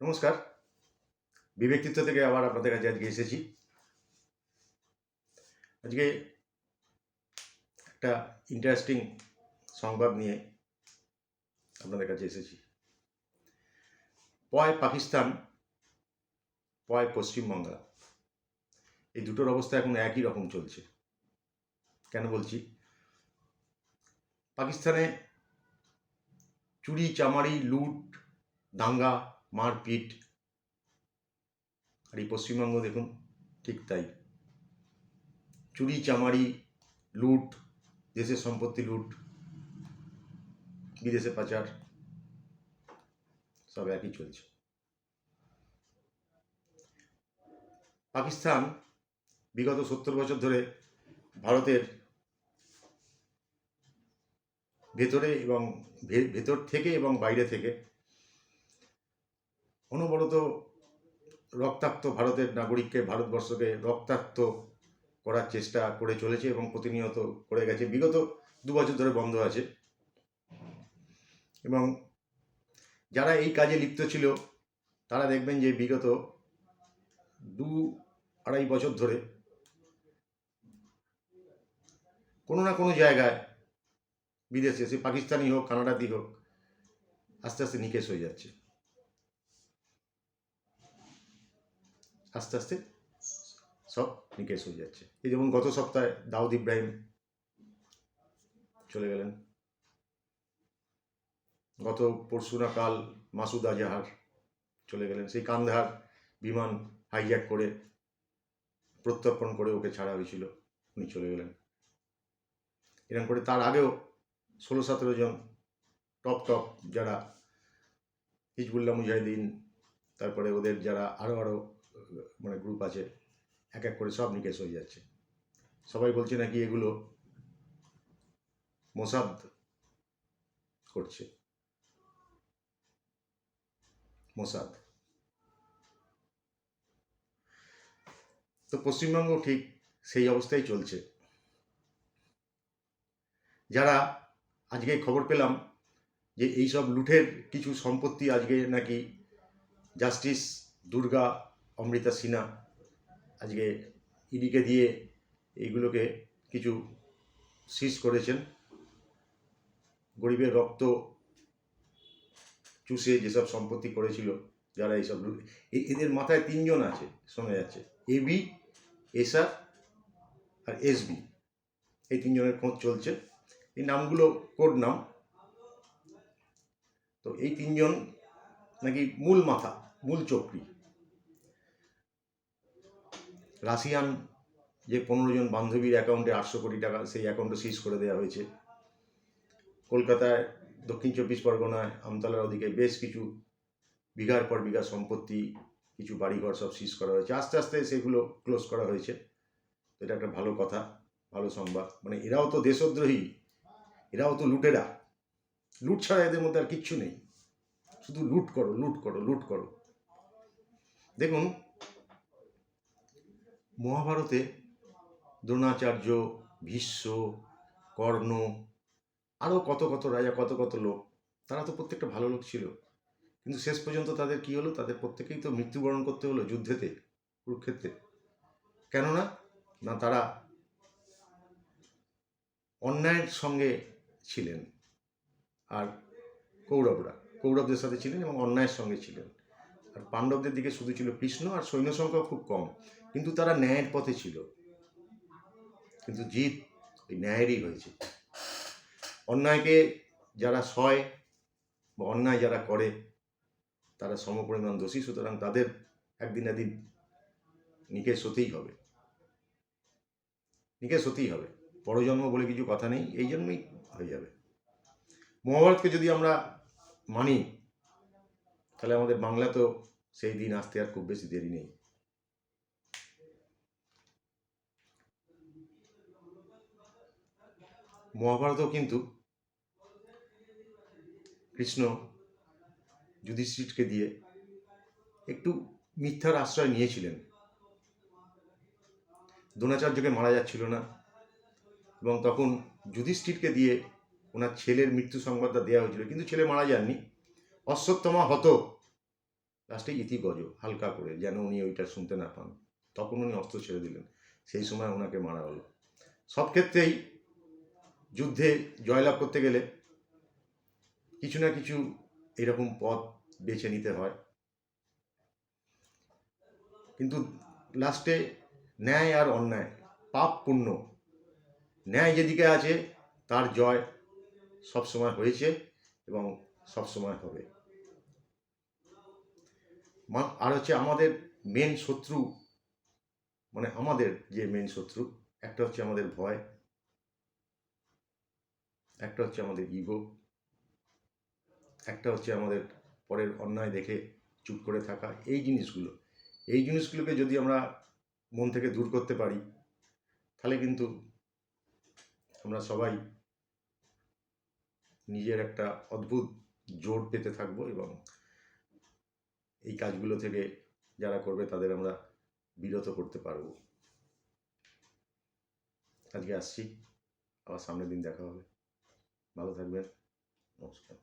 নমস্কার। বিব্যক্তিত্ব থেকে আবার আপনাদের কাছে আজকে এসেছি। আজকে একটা ইন্টারেস্টিং সংবাদ নিয়ে আপনাদের কাছে এসেছি। পয় পাকিস্তান, পয় পশ্চিমবাংলা এই দুটোর অবস্থা এখন একই রকম চলছে। কেন বলছি? পাকিস্তানে চুরি, চামারি, লুট, দাঙ্গা মারপিট। আর এই পশ্চিমবঙ্গ দেখুন, ঠিক তাই। চুরি, চামারি, লুট, দেশের সম্পত্তি লুট, বিদেশে পাচার, সব একই চলছে। পাকিস্তান বিগত সত্তর বছর ধরে ভারতের ভেতরে এবং ভেতর থেকে এবং বাইরে থেকে অনবরত রক্তাক্ত ভারতের নাগরিককে, ভারতবর্ষকে রক্তাক্ত করার চেষ্টা করে চলেছে এবং প্রতিনিয়ত করে গেছে। বিগত দু বছর ধরে বন্ধ আছে। এবং যারা এই কাজে লিপ্ত ছিল, তারা দেখবেন যে বিগত দু আড়াই বছর ধরে কোনো না কোনো জায়গায় বিদেশে, সে পাকিস্তানি হোক, কানাডাতেই হোক, আস্তে আস্তে নিকেশ হয়ে যাচ্ছে। আস্তে আস্তে। সব নিকেশ হয়ে যাচ্ছে। এই যেমন গত সপ্তাহে দাউদ ইব্রাহিম চলে গেলেন। গত পরশু না কাল মাসুদ আজাহার চলে গেলেন। সেই কান্দাহার বিমান হাইজ্যাক করে প্রত্যর্পণ করে ওকে ছাড়া হয়েছিল। উনি চলে গেলেন। এরকম করে তার আগেও ষোলো সতেরো জন টপ টপ যারা হিজবুল্লাহ মুজাহিদিন, তারপরে ওদের যারা আরও আরও মানে গ্রুপ আছে, এক এক করে সব নিকেশ হয়ে যাচ্ছে। সবাই বলছে নাকি এগুলো মোসাদ করছে। মোসাদ তো পশ্চিমবঙ্গ ঠিক সেই অবস্থায় চলছে। যারা আজকে খবর পেলাম যে এইসব লুঠের কিছু সম্পত্তি আজকে নাকি জাস্টিস দুর্গা অমৃতা সিনহা আজকে ইডিকে দিয়ে এইগুলোকে কিছু সিজ করেছেন। গরিবের রক্ত চুষে যেসব সম্পত্তি করেছিল, যারা এইসব এদের মাথায় তিনজন আছে, শোনা যাচ্ছে। এবি এসআর আর এসবি এই তিনজনের খোঁজ চলছে। এই নামগুলো কোড নাম। তো এই তিনজন নাকি মূল মাথা, মূল চক্রী। রাশিয়ান যে পনেরো জন বান্ধবীর অ্যাকাউন্টে আটশো কোটি টাকা সেই অ্যাকাউন্টে সিজ করে দেওয়া হয়েছে। কলকাতায় দক্ষিণ চব্বিশ পরগনায় আমতলার ওদিকে বেশ কিছু বিঘার পর বিঘা সম্পত্তি, কিছু বাড়িঘর সব সিজ করা হয়েছে। আস্তে আস্তে সেগুলো ক্লোজ করা হয়েছে। এটা একটা ভালো কথা, ভালো সংবাদ। মানে এরাও তো দেশদ্রোহী, এরাও তো লুটেরা। লুট ছাড়া এদের মধ্যে আর কিচ্ছু নেই। শুধু লুট করো লুট করো লুট করো। দেখুন মহাভারতে দ্রোণাচার্য, ভীষ্ম, কর্ণ আরও কত কত রাজা, কত কত লোক, তারা তো প্রত্যেকটা ভালো লোক ছিল। কিন্তু শেষ পর্যন্ত তাদের কি হলো? তাদের প্রত্যেকেই তো মৃত্যুবরণ করতে হলো যুদ্ধেতে, কুরুক্ষেত্রে। কেননা? না, তারা অন্যায়ের সঙ্গে ছিলেন। আর কৌরবরা, কৌরবদের সাথে ছিলেন এবং অন্যায়ের সঙ্গে ছিলেন। আর পাণ্ডবদের দিকে শুধু ছিল কৃষ্ণ আর সৈন্য সংখ্যা খুব কম। কিন্তু তারা ন্যায়ের পথে ছিল। কিন্তু জিত ওই ন্যায়েরই হয়েছে। অন্যায়কে যারা সয় বা অন্যায় যারা করে, তারা সমপরিমাণ দোষী, সুতরাং তাদের একদিন একদিন নিকেশ হতেই হবে। নিকেশ হতেই হবে। পরজন্ম বলে কিছু কথা নেই, এই জন্যই হয়ে যাবে। মহাভারতকে যদি আমরা মানি, তাহলে আমাদের বাংলা তো সেই দিন আসতে আর খুব বেশি দেরি নেই। মহাভারতও কিন্তু কৃষ্ণ যুধিষ্ঠিরকে দিয়ে একটু মিথ্যার আশ্রয় নিয়েছিলেন। দ্রোণাচার্যকে মারা যাচ্ছিল না এবং তখন যুধিষ্ঠিরকে দিয়ে ওনার ছেলের মৃত্যু সংবাদটা দেওয়া হয়েছিল, কিন্তু ছেলে মারা যাননি। অশ্বত্থমা হত। লাস্টে ইতি গজ, হালকা করে, যেন উনি ওইটা শুনতে না পান। তখন উনি অস্ত্র ছেড়ে দিলেন। সেই সময় ওনাকে মারা হলো। সব ক্ষেত্রেই যুদ্ধে জয়লাভ করতে গেলে কিছু না কিছু এরকম পথ বেছে নিতে হয়। কিন্তু লাস্টে ন্যায় আর অন্যায়, পাপ পুণ্য। ন্যায় যেদিকে আছে, তার জয় সবসময় হয়েছে এবং সবসময় হবে। আর হচ্ছে আমাদের মেন শত্রু মানে আমাদের যে মেন শত্রু, একটা হচ্ছে আমাদের ভয়। একটা হচ্ছে আমাদের ইগো একটা হচ্ছে আমাদের পরের অন্যায় দেখে চুপ করে থাকা, এই জিনিসগুলো। এই জিনিসগুলোকে যদি আমরা মন থেকে দূর করতে পারি, তাহলে কিন্তু আমরা সবাই নিজের একটা অদ্ভুত জোর পেতে থাকব এবং এই কাজগুলো থেকে যারা করবে তাদের আমরা বিরত করতে পারব। আজকে আসছি, আবার সামনের দিন দেখা হবে। ভালো থাকবেন। নমস্কার।